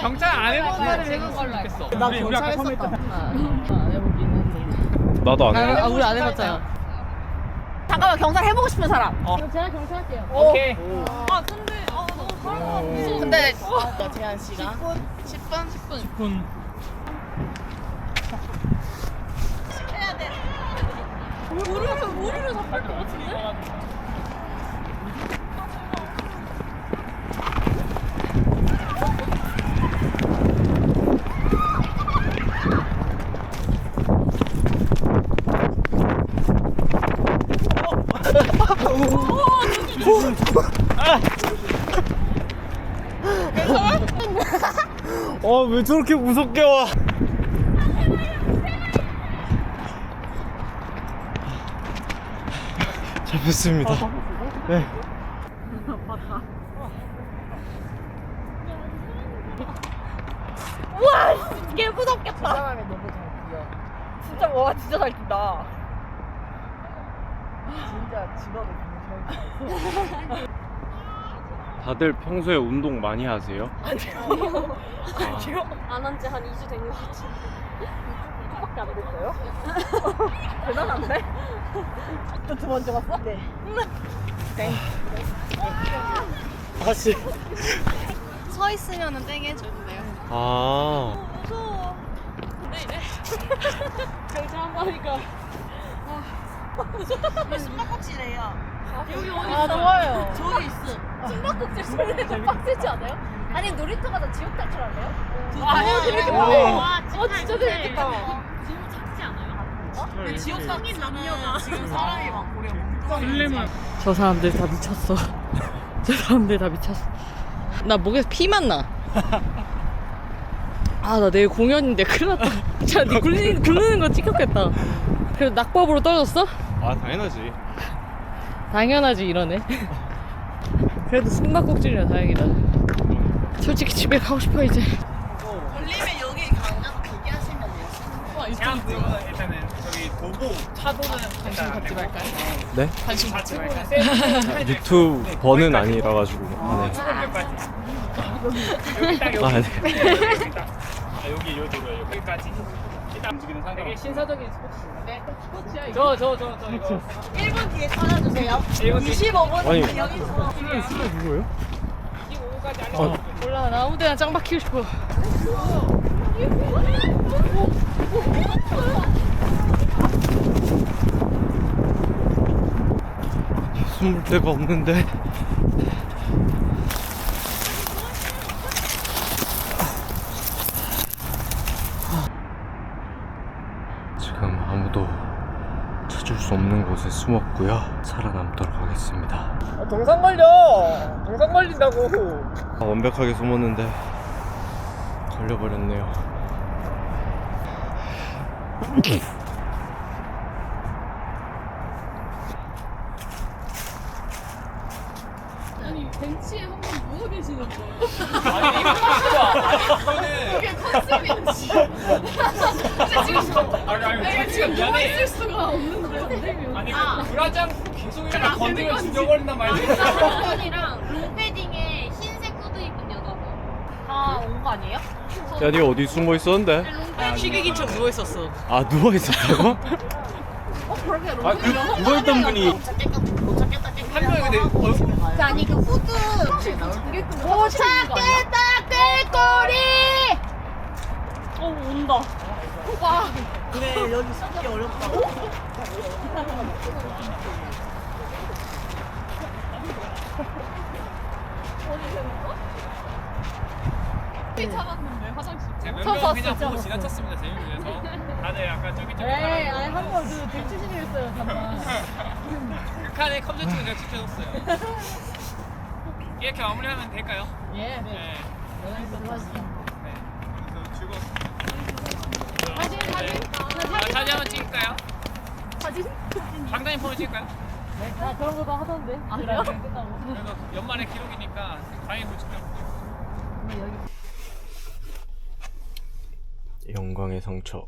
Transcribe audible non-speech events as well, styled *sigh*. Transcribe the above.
경찰 안 해본 사람이 해줬으면 좋겠어. 나 우리 우리 아까 경찰 처음 했었다. 했잖아. 안 해보긴 했는데. 나도 안 해. 아, 우리 안 해봤잖아. 잠깐만 경찰 해보고 싶은 사람. 제가 경찰 할게요. 오케이. 아 근데 아 너무 사람 무서워. 근데 어, 제한 시간 10분? 10분? 10분. 군. 해야 돼. 무릎을 무릎을 잡힐 것 같은데? 어, 왜 저렇게 무섭게 와? 잡혔습니다. 네. 우와 개 무섭겠다. 사람이 너무 잘 뛰어. 진짜 와 진짜 잘 뛴다. 진짜 뛰어. 다들 평소에 운동 많이 하세요? 안한 지 한 2주 된 것 같지. 2주밖에 안 됐어요? *laughs* 대단한데? 너두 번째 봤어? 네. 다시. 서 있으면은 땡 해주는데요. 아. 무서워. *laughs* 근데 이제 경찰 한번 하니까 무서워. 숨바꼭질해요. 여기 어디 아, 좋아요. 저기 있어. 숨바꼭질 소리가 좀 빡세지 않아요? 아니 놀이터 가서 지옥 탈출할래요? 아, 재밌겠다. 아니야. 와, 진짜 재밌겠다. 너무 작지 않아요? 지옥 상인 남녀가 지금 사람이 많고 우리가 설렘은 저 사람들 다 미쳤어. *laughs* 저 사람들 다 미쳤어. 나 목에서 피만 나. 아, 나 내일 공연인데 큰일 났다. 진짜 니 굴리, 굴리는 거 찍혔겠다. 그래도 낙법으로 떨어졌어? 아, 당연하지. 당연하지, 이러네. *laughs* 그래도 숨바꼭질이라 다행이다. 솔직히 집에 가고 싶어, 이제. 걸리면 여기 가서 대기하시면 돼요. 그거는 일단은 저기 도보 차도는 관심 갖지 말까요? 네? 관심 갖지 말까요? *laughs* 유튜버는 아니라 가지고. 네. 여기 딱 여기 아, 네. 여기 딱. 아, 여기 요 도로요 여기까지. 움직이는 상관. 되게 신사적인 스포츠입니다. 네. 스포츠야 이거. 저저 저 저 이거. 1분 뒤에 찾아주세요. 이거 25분 아니. 여기서 누구예요? 25분까지 어. 아니면 몰라, 나 아무 데나 짱 박히고 싶어. 숨을 데가 없는데. 지금 아무도 찾을 수 없는 곳에 숨었고요. 살아남도록 하겠습니다. 아, 동상 걸려. 동상 걸린다고. 아, 완벽하게 숨었는데 걸려버렸네요. 아니 벤치에 한 번 누워 계시는 거예요. 아니 이거 진짜. 아니 그게 컨셉이었지. 아니. 누워 있을 수가 없는데. 아니 그 불하지 않고 계속 이렇게 건드면 죽여버린단 말이야. 남편이랑 롱패딩에 흰색 후드 입은 여자분. 다 온 거 아니에요? 야, 니 어디 숨어 있었는데? 희극인 척 누워 있었어. 아, 누워 있었다고? 어 그렇게 아, 그 누워 있던 분이 한 명이 근데 얼굴 아니 그 후드 도착했다 떼꼬리 어 온다 봐 그래, 여기 숨기 어렵다. 찾았는데 화장실. 몇명 그냥 보고 지나쳤습니다 재미를 위해서. 다들 약간 저기. 에이, 아니, 한번 그 있어요, 잠깐. 극한의 컴퓨터를 제가 지켜줬어요. 이렇게 마무리하면 될까요? 예. 네. 수고하셨습니다. 네. 그래서 즐거웠습니다. 사진 사진. 아, 사진 한번 찍을까요? 사진. 아, 그런 것도 하던데. 아, 그래요? 그래도 연말의 기록이니까 당연히 못 찍죠. 영광의 상처